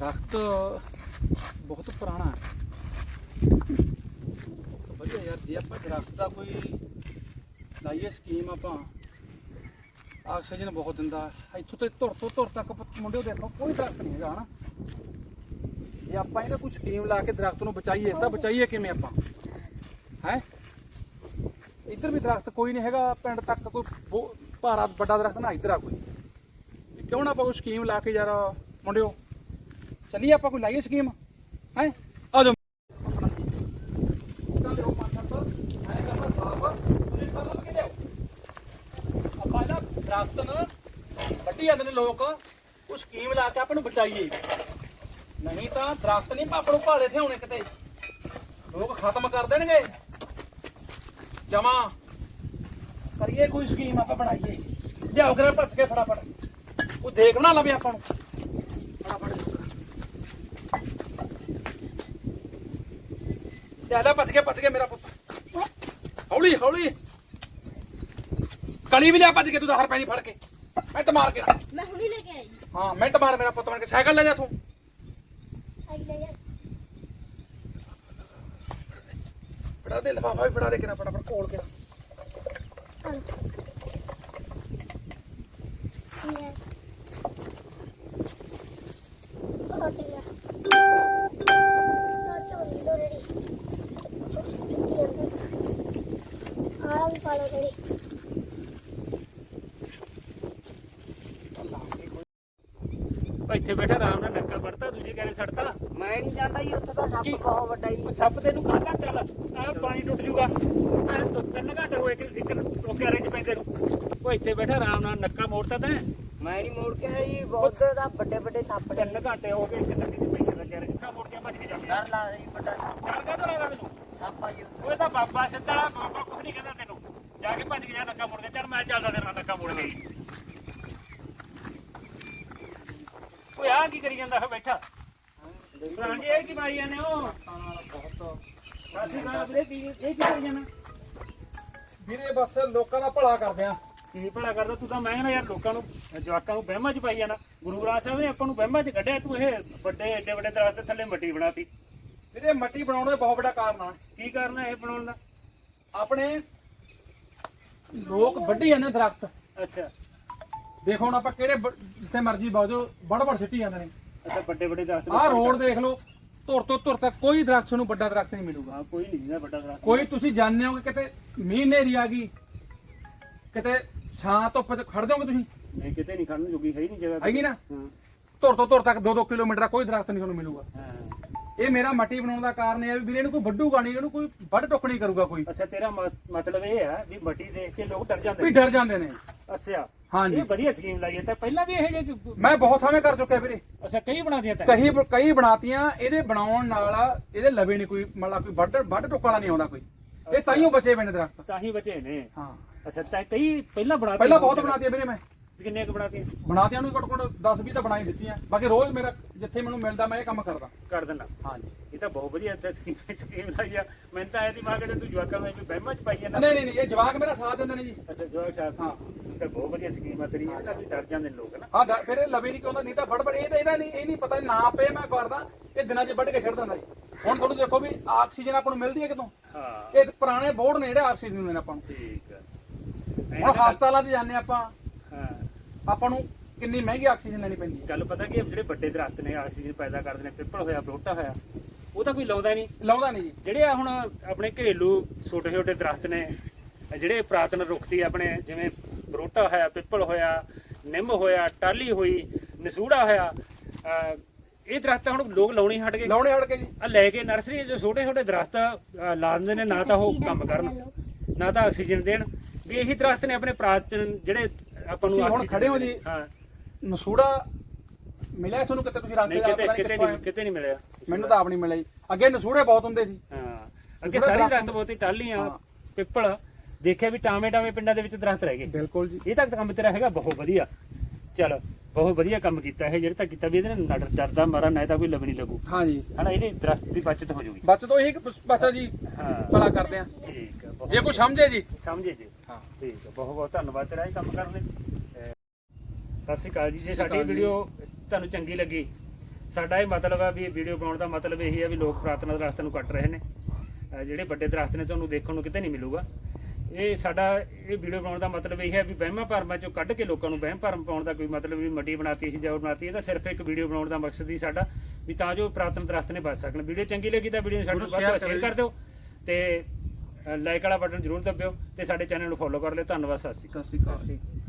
ਦਰਖਤ ਬਹੁਤ ਪੁਰਾਣਾ ਹੈ। ਵਧੀਆ ਯਾਰ, ਜੇ ਆਪਾਂ ਦਰਖਤ ਦਾ ਕੋਈ ਲਾਈਏ ਸਕੀਮ ਆਪਾਂ, ਆਕਸੀਜਨ ਬਹੁਤ ਦਿੰਦਾ ਇੱਥੋਂ ਤੇ ਧੁਰ ਤੋਂ ਧੁਰ ਤੱਕ ਪ- ਮੁੰਡਿਓ ਦੇਖੋ, ਕੋਈ ਦਰਖਤ ਨਹੀਂ ਹੈਗਾ, ਹਨਾ? ਜੇ ਆਪਾਂ ਇਹਦਾ ਕੋਈ ਸਕੀਮ ਲਾ ਕੇ ਦਰਖਤ ਨੂੰ ਬਚਾਈਏ, ਤਾਂ ਬਚਾਈਏ ਕਿਵੇਂ ਆਪਾਂ? ਹੈ? ਇੱਧਰ ਵੀ ਦਰਖਤ ਕੋਈ ਨਹੀਂ ਹੈਗਾ, ਪਿੰਡ ਤੱਕ ਕੋਈ ਬਹੁ- ਭਾਰਾ ਵੱਡਾ ਦਰਖਤ ਨਾ ਇੱਧਰ ਆ ਕੋਈ। ਵੀ ਕਿਉਂ ਨਾ ਆਪਾਂ ਕੋਈ ਸਕੀਮ ਲਾ ਕੇ ਯਾਰ ਮੁੰਡਿਓ ਚੱਲੀਏ ਆਪਾਂ ਕੋਈ ਲਾਈਏ ਸਕੀਮ? ਹੈ? ਆ ਜਾਓ। ਤਾਂ ਆਪਾਂ ਇਹਦਾ ਦਰਖਤ ਨਾ ਵੱਢੀ ਜਾਂਦੇ ਨੇ ਲੋਕ। ਉਹ ਸਕੀਮ ਲਾ ਕੇ ਆਪਾਂ ਨੂੰ ਬਚਾਈਏ। ਨਹੀਂ ਤਾਂ ਦਰਖਤ ਨਹੀਂ ਆਪਾਂ ਨੂੰ ਭਾਲੇ ਥਿਆਉਣੇ ਕਿਤੇ। ਲੋਕ ਖਤਮ ਕਰ ਦੇਣਗੇ। ਜਮਾ। ਕਰੀਏ ਕੋਈ ਸਕੀਮ ਆਪਾਂ ਬਣਾਈਏ। ਲਿਆਓ ਕਰਾਂ ਭੱਜ ਕੇ ਫਟਾਫਟ। ਉਹ ਦੇਖ ਨਾ ਲਵੇ ਆਪਾਂ ਨੂੰ। ਲੈ ਲੈ ਭੱਜ ਕੇ ਭੱਜ ਕੇ ਮੇਰਾ ਪੁੱਤ। ਹੌਲੀ ਹੌਲੀ। ਕਲੀ ਵੀ ਲਿਆ ਭੱਜ ਕੇ ਤੂੰ ਤਾਂ ਹਰ ਪੈਣੀ ਫੜ ਕੇ। ਮਿੰਟ ਮਾਰ ਕੇ ਮੈਂ ਹੁਣੀ ਲੈ ਕੇ ਆਈ। ਹਾਂ ਮਿੰਟ ਮਾਰ ਮੇਰਾ ਪੁੱਤ ਬਣ ਕੇ। ਸਾਈਕਲ ਲੈ ਜਾ ਤੂੰ। ਆਈ ਲੈ ਯਾਰ ਫੜਾ ਦੇ ਲਫਾਫਾ ਵੀ ਫੜਾ ਦੇ ਕਿਰਾ ਫਟਾਫਟ ਕੋਲ ਕੇ ਇਹ ਇੱਥੇ ਬੈਠਾ ਆਰਾਮ ਨਾਲ ਨੱਕਾ ਵੜਤਾ ਦੂਜੇ ਕਹਿੰਦੇ ਸੜਤਾ। ਮੈਂ ਨਹੀਂ ਜਾਂਦਾ ਜੀ ਉੱਥੇ ਤਾਂ ਸੱਪ ਕੀ? ਬਹੁਤ ਵੱਡਾ ਜੀ। ਸੱਪ ਤੈਨੂੰ ਚੱਲ ਆ ਪਾਣੀ ਟੁੱਟ ਜੂਗਾ। ਆ ਤਿੰਨ ਘੰਟੇ ਹੋਏ ਕਿ ਇੱਕ ਟੋਕਿਆ ਚ ਪੈਂਦੇ ਨੂੰ। ਉਹ ਇੱਥੇ ਬੈਠਾ ਆਰਾਮ ਨਾਲ ਨੱਕਾ ਮੋੜਤਾ ਤੈਂ ਮੈਂ ਨਹੀਂ ਮੋੜ ਕੇ ਆਇਆ ਜੀ ਬਹੁਤ ਦਾ ਵੱਡੇ ਵੱਡੇ ਸੱਪ ਨੇ। ਤਿੰਨ ਘੰਟੇ ਹੋ ਗਏ ਇੱਕ ਨੱਕੇ ਚ ਪੈਂਦੇ ਲੱਗਿਆ ਨੱਕਾ ਮੋੜ ਕੇ ਭੱਜ ਕੇ ਜਾਂਦੇ ਡਰ ਲੱਗਦਾ ਜੀ ਵੱਡਾ। ਚੱਲ ਕਾ ਤੋਰਾ ਮੈਨੂੰ? ਸੱਪ ਆ ਜੀ ਉਹ ਤਾਂ ਬਾਬਾ ਸਿੱਧਾ ਵਾਲਾ ਬਾਬਾ ਕੁਝ ਨਹੀਂ ਕਹਿੰਦਾ। ਜਾ ਕੇ ਭੱਜ ਕੇ ਜਾ ਨੱਕਾ ਮੋੜ ਕੇ ਚੱਲ ਮੈਂ ਚੱਲਦਾ ਤੇਰੇ ਨਾਲ ਨੱਕਾ ਮੋੜ ਕੇ ਓਏ ਆ ਕੀ ਕਰੀ ਜਾਂਦਾ ਹੈ ਬੈਠਾ? ਰਾਂਝੇ ਇਹ ਕੀ ਮਾਰੀ ਜਾਂਦੇ ਹੋ? ਸਾਥੀ ਕਾ ਵੀਰੇ ਕੀ ਇਹ ਕੀ ਕਰੀ ਜਾਂਦਾ? ਵੀਰੇ ਬਸ ਲੋਕਾਂ ਦਾ ਭਲਾ ਕਰਦੇ ਆ। ਕੀ ਭਲਾ ਕਰਦਾ? ਤੂੰ ਤਾਂ ਮੈਂ ਯਾਰ ਲੋਕਾਂ ਨੂੰ ਜਵਾਕਾਂ ਨੂੰ ਵਹਿਮਾਂ 'ਚ ਪਾਈ ਜਾਣਾ ਗੁਰੂ ਗ੍ਰੰਥ ਸਾਹਿਬ ਨੇ ਆਪਾਂ ਨੂੰ ਵਹਿਮਾਂ 'ਚ ਕੱਢਿਆ ਤੂੰ ਇਹ ਵੱਡੇ ਏਡੇ ਵੱਡੇ ਦਰਖਤ ਥੱਲੇ ਮੱਟੀ ਬਣਾਤੀ। ਵੀਰੇ ਮੱਟੀ ਬਣਾਉਣ ਦਾ ਬਹੁਤ ਵੱਡਾ ਕਾਰਨ ਆ। ਕੀ ਕਰਨਾ ਇਹ ਬਣਾਉਣ ਦਾ? ਆਪਣੇ ਲੋਕ ਵੱਢੀ ਜਾਂਦੇ ਦਰਖਤ। ਅੱਛਾ। ਦੇਖੋ ਹੁਣ ਆਪਾਂ ਕਿਹੜੇ ਬ- ਜਿੱਥੇ ਮਰਜ਼ੀ ਬਾਜੋ ਬੜ ਬੜ ਸਿੱਟੀ ਜਾਂਦੇ ਨੇ। ਅੱਛਾ ਵੱਡੇ ਵੱਡੇ ਦਰਖਤ ਆਹ ਰੋਡ ਦੇਖ ਲਓ ਧੁਰ ਤੋਂ ਧੁਰ ਤੱਕ ਕੋਈ ਦਰਖਤ ਤੁਹਾਨੂੰ ਵੱਡਾ ਦਰਖਤ ਨਹੀਂ ਮਿਲੂਗਾ। ਹਾਂ ਕੋਈ ਨਹੀਂ ਨਾ ਵੱਡਾ ਦਰਖਤ ਕੋਈ ਤੁਸੀਂ ਜਾਣਦੇ ਹੋ ਕਿ ਕਿਤੇ ਮੀਂਹ ਨੇਰੀ ਆ ਗਈ ਕਿਤੇ ਛਾਂ ਧੁੱਪ 'ਚ ਖੜ ਜਾਓਗੇ ਤੁਸੀਂ? ਨਹੀਂ ਕਿਤੇ ਨਹੀਂ ਖੜਨ ਜੋਗੀ ਹੈ ਹੀ ਨਹੀਂ ਜਗ੍ਹਾ ਹੈਗੀ ਨਾ? ਹਾਂ। ਧੁਰ ਤੋਂ ਧੁਰ ਤੱਕ 2-2 ਕਿਲੋਮੀਟਰ ਦਾ ਕੋਈ ਦਰਖਤ ਨਹੀਂ ਤੁਹਾਨੂੰ ਮਿਲੂਗਾ। ਹਾਂ। ਇਹ ਮੇਰਾ ਮੱਟੀ ਬਣਾਉਣ ਦਾ ਕਾਰਨ ਇਹ ਆ ਵੀ ਵੀਰੇ ਇਹਨੂੰ ਕੋਈ ਵੱਢੂਗਾ ਨਹੀਂ ਇਹਨੂੰ ਕੋਈ ਵੱਢ ਟੁੱਕ ਨਹੀਂ ਕਰੂਗਾ ਕੋਈ। ਅੱਛਾ ਤੇਰਾ ਮਤਲਬ ਇਹ ਹੈ ਵੀ ਮੱਟੀ ਦੇਖ ਕੇ ਲੋਕ ਡਰ ਜਾਂਦੇ ਵੀ। ਡਰ ਜਾਂਦੇ ਨੇ। ਅੱਛਾ ਹਾਂਜੀ। ਇਹ ਵਧੀਆ ਸਕੀਮ ਲਾਈ ਹੈ ਤਾਂ ਪਹਿਲਾਂ ਵੀ ਇਹ ਜੇ ਮੈਂ ਬਹੁਤ ਥਾਵੇਂ ਕਰ ਚੁੱਕਿਆ ਵੀਰੇ। ਅੱਛਾ ਕਈ ਬਣਾ ਦਿਆ ਤਾਂ ਕਈ ਕਈ ਬਣਾਤੀਆਂ ਇਹਦੇ ਬਣਾਉਣ ਨਾਲ ਇਹਦੇ ਲਵੇ ਨਹੀਂ ਕੋਈ ਮਤਲਬ ਕੋਈ ਵੱਢ ਵੱਢ ਟੁੱਕ ਵਾਲਾ ਨਹੀਂ ਆਉਂਦਾ ਕੋਈ। ਇਹ ਤਾਈਓ ਬਚੇ ਪਏ ਨੇ ਦਰਖਤ। ਤਾਂ ਹੀ ਬਚੇ ਨੇ। ਹਾਂ। ਅੱਛਾ ਤਾਂ ਕਈ ਪਹਿਲਾਂ ਬਣਾ ਪਹਿਲਾਂ ਬਹੁਤ ਬਣਾਤੀਆਂ ਵੀਰੇ ਮੈਂ। ਕਿੰਨੇ ਕੁ ਬਣਾਤੀਆਂ? ਨੂੰ ਘੱਟੋ ਘੱਟ 10 20 ਤਾਂ ਬਣਾਈ ਦਿੱਤੀਆਂ। ਬਾਕੀ ਰੋਜ਼ ਮੇਰਾ ਜਿੱਥੇ ਮੈਨੂੰ ਮਿਲਦਾ ਮੈਂ ਇਹ ਕੰਮ ਕਰਦਾ। ਕਰ ਦੇਣਾ ਹਾਂਜੀ। ਇਹ ਤਾਂ ਬਹੁਤ ਵਧੀਆ ਤੇ ਸਕੀਮ ਸਕੀਮ ਲਾਈ ਆ। ਮੈਂ ਤਾਂ ਐ ਦਿਮਾਗ ਤੇ ਤੂੰ ਜਵਾਕਾਂ ਨੂੰ ਵੀ ਬਹਿਮਾ ਚ ਪਾਈ ਜਾਂਦਾ। ਨਹੀਂ ਨਹੀਂ ਨਹੀਂ ਇਹ ਜਵਾਕ ਮੇਰਾ ਸਾਥ ਦਿੰਦੇ ਨੇ ਜੀ। ਅੱਛਾ ਜਵਾਕ ਸਾਹਿਬ ਹਾਂ। ਤਾਂ ਬਹੁਤ ਵਧੀਆ ਸਕੀਮ ਆ ਤੇਰੀ ਇਹ ਤਾਂ ਵੀ ਡਰ ਜਾਂਦੇ ਨੇ ਲੋਕ ਨਾ? ਹਾਂ ਫਿਰ ਇਹ ਲਵੇ ਨਹੀਂ ਕਿਉਂਦਾ ਨਹੀਂ ਤਾਂ ਫੜ ਫੜ ਇਹ ਤਾਂ ਇਹਦਾ ਨਹੀਂ ਇਹ ਨਹੀਂ ਪਤਾ ਨਾ ਪਏ ਮੈਂ ਕਰਦਾ ਇਹ ਦਿਨਾਂ 'ਚ ਵੱਢ ਕੇ ਛੱਡ ਦਿੰਦਾ ਜੀ। ਹੁਣ ਤੁਹਾਨੂੰ ਦੇਖੋ ਵੀ ਆਕਸੀਜਨ ਆਪਾਂ ਨੂੰ ਮਿਲਦੀ ਹੈ ਕਿਤੋਂ? ਹਾਂ। ਇਹ ਪੁਰਾਣੇ ਬੋਰਡ ਨੇ ਜਿਹੜੇ ਆਕਸੀਜਨ ਦਿੰਦੇ ਨੇ ਆਪਾਂ ਨੂੰ। ਠੀਕ ਆ। ਹੁਣ ਹਸਪਤਾਲਾਂ 'ਚ ਜਾਂਦੇ ਆਪਾਂ। ਆਪਾਂ ਨੂੰ ਕਿੰਨੀ ਮਹਿੰਗੀ ਆਕਸੀਜਨ ਲੈਣੀ ਪੈਂਦੀ ਹੈ? ਗੱਲ ਪਤਾ ਕੀ ਜਿਹੜੇ ਵੱਡੇ ਦਰਖਤ ਨੇ ਆਕਸੀਜਨ ਪੈਦਾ ਕਰਦੇ ਨੇ ਪਿੱਪਲ ਹੋਇਆ ਬਰੋਟਾ ਹੋਇਆ ਉਹ ਤਾਂ ਕੋਈ ਲਾਉਂਦਾ ਨਹੀਂ। ਲਾਉਂਦਾ ਨਹੀਂ ਜੀ। ਜਿਹੜੇ ਆ ਹੁਣ ਆਪਣੇ ਘਰੇਲੂ ਛੋਟੇ ਛੋਟੇ ਦਰਖਤ ਨੇ ਜਿਹੜੇ ਪ੍ਰਾਤਨ ਰੁੱਖ ਦੀ ਆਪਣੇ ਜਿਵੇਂ ਬਰੋਟਾ ਹੋਇਆ ਪਿੱਪਲ ਹੋਇਆ ਨਿੰਮ ਹੋਇਆ ਟਾਲੀ ਹੋਈ ਨਸੂੜਾ ਹੋਇਆ ਇਹ ਦਰਖਤ ਹੁਣ ਲੋਕ ਲਾਉਣੀ ਹਟ ਗਏ। ਲਾਉਣੇ ਹੜ ਕੇ ਜੀ। ਆ ਲੈ ਕੇ ਨਰਸਰੀ ਜੋ ਛੋਟੇ ਛੋਟੇ ਦਰਖਤ ਲਾ ਦਿੰਦੇ ਨੇ ਨਾ ਤਾਂ ਉਹ ਕੰਮ ਕਰਨ ਨਾ ਤਾਂ ਆਕਸੀਜਨ ਦੇਣ। ਵੀ ਇਹੀ ਦਰਖਤ ਨੇ ਆਪਣੇ ਪ੍ਰਾਤਨ ਜਿਹੜੇ ਆਪਾਂ ਨੂੰ ਹੁਣ ਖੜੇ ਹੋ ਜੀ। ਹਾਂ। ਨਸੂੜਾ ਮਿਲਿਆ ਤੁਹਾਨੂੰ ਕਿਤੇ ਤੁਸੀਂ ਨਹੀਂ ਰਸਤੇ ਕਿਤੇ ਦਾ ਕਿਤੇ ਨਹੀਂ ਕਿਤੇ ਨਹੀਂ ਮਿਲਿਆ। ਮੈਨੂੰ ਤਾਂ ਆਪ ਨਹੀਂ ਮਿਲਿਆ ਜੀ। ਅੱਗੇ ਨਸੂੜੇ ਬਹੁਤ ਹੁੰਦੇ ਸੀ। ਹਾਂ। ਅੱਗੇ ਸਾਰੇ ਦਰਖਤ ਬਹੁਤੀ ਟਾਲੀਆਂ। ਪਿੱਪਲ ਦੇਖਿਆ ਵੀ ਟਾਵੇਂ ਟਾਵੇਂ ਪਿੰਡਾਂ ਦੇ ਵਿੱਚ ਦਰਖਤ ਰਹਿ ਗਏ। ਬਿਲਕੁਲ ਜੀ। ਇਹ ਤਾਂ ਕੰਮ ਤੇਰਾ ਹੈਗਾ ਬਹੁਤ ਵਧੀਆ। ਚਲ ਬਹੁਤ ਵਧੀਆ ਕੰਮ ਕੀਤਾ ਇਹ ਜਿਹੜਾ ਤਾਂ ਕੀਤਾ ਵੀ ਇਹਦੇ ਨਾਲ ਡਰਦਾ ਮਾਰਾ ਨਾ ਤਾਂ ਕੋਈ ਲਵਣੀ ਲੱਗੂ। ਹਾਂ ਜੀ। ਹਨਾ ਇਹਦੇ ਦਰਖਤ ਦੀ ਬਚਤ ਹੋ ਜਾਊਗੀ ਬਚ ਤੋਂ ਇਹੀ ਬਚਾ ਜੀ। ਹਾਂ। ਭਲਾ ਕਰਦੇ ਆ। ਠੀਕ ਹੈ ਬਹੁਤ ਜੇ ਕੋਈ ਸਮਝੇ ਜੀ। ਸਮਝੇ ਜੀ। ਹਾਂ। ਠੀਕ ਹੈ ਬਹੁਤ ਬਹੁਤ ਧੰਨਵਾਦ ਤੇਰਾ ਇਹ ਕੰਮ ਕਰਨ ਲਈ। ਅਹ ਸਤਿ ਸ਼੍ਰੀ ਅਕਾਲ ਜੀ ਜੇ ਸਤਿ ਸ਼੍ਰੀ ਸਾਡੀ ਅਕਾਲ ਜੀ। ਵੀਡੀਓ ਤੁਹਾਨੂੰ ਚੰਗੀ ਲੱਗੀ ਸਾਡਾ ਇਹ ਮਤਲਬ ਆ ਵੀ ਇਹ ਵੀਡੀਓ ਬਣਾਉਣ ਦਾ ਮਤਲਬ ਇਹੀ ਆ ਵੀ ਲੋਕ ਪ੍ਰਾਰਥਨਾ ਦਰਖਤ ਨੂੰ ਕੱਟ ਰਹੇ ਨੇ। ਜਿਹੜੇ ਵੱਡੇ ਦਰਖਤ ਨੇ ਤੁਹਾਨੂੰ ਦੇਖਣ ਨੂੰ ਕਿਤੇ ਨਹੀਂ ਮਿਲੂਗਾ। ਇਹ ਸਾਡਾ ਇਹ ਵੀਡੀਓ ਬਣਾਉਣ ਦਾ ਮਤਲਬ ਇਹ ਹੈ ਵੀ ਵਹਿਮਾਂ ਭਰਮਾਂ ਚੋਂ ਕੱਢ ਕੇ ਲੋਕਾਂ ਨੂੰ ਵਹਿਮ ਭਰਮ ਪਾਉਣ ਦਾ ਕੋਈ ਮਤਲਬ ਵੀ ਮੱਡੀ ਬਣਾਤੀ ਸੀ ਜਾਂ ਬਣਾਤੀ ਇਹ ਤਾਂ ਸਿਰਫ ਇੱਕ ਵੀਡੀਓ ਬਣਾਉਣ ਦਾ ਮਕਸਦ ਹੀ ਸਾਡਾ ਵੀ ਤਾਂ ਜੋ ਪ੍ਰਾਰਥਨਾ ਦਰਖਤ ਨੇ ਬਚ ਸਕਣ। ਵੀਡੀਓ ਚੰਗੀ ਲੱਗੀ ਤਾਂ ਵੀਡੀਓ ਨੂੰ ਸਾਡੇ ਨੂੰ ਵੱਧ ਸ਼ੇਅਰ ਕਰ ਦਿਓ ਤੇ ਲਾਈਕ ਵਾਲਾ ਬਟਨ ਜ਼ਰੂਰ ਦਬਿਓ ਤੇ ਸਾਡੇ ਚੈਨਲ ਨੂੰ ਫੋਲੋ ਕਰ ਲਿਓ। ਧੰਨਵਾਦ, ਸਤਿ ਸ਼੍ਰੀ ਅਕਾਲ। ਸਤਿ ਸ਼੍ਰੀ ਅਕਾਲ।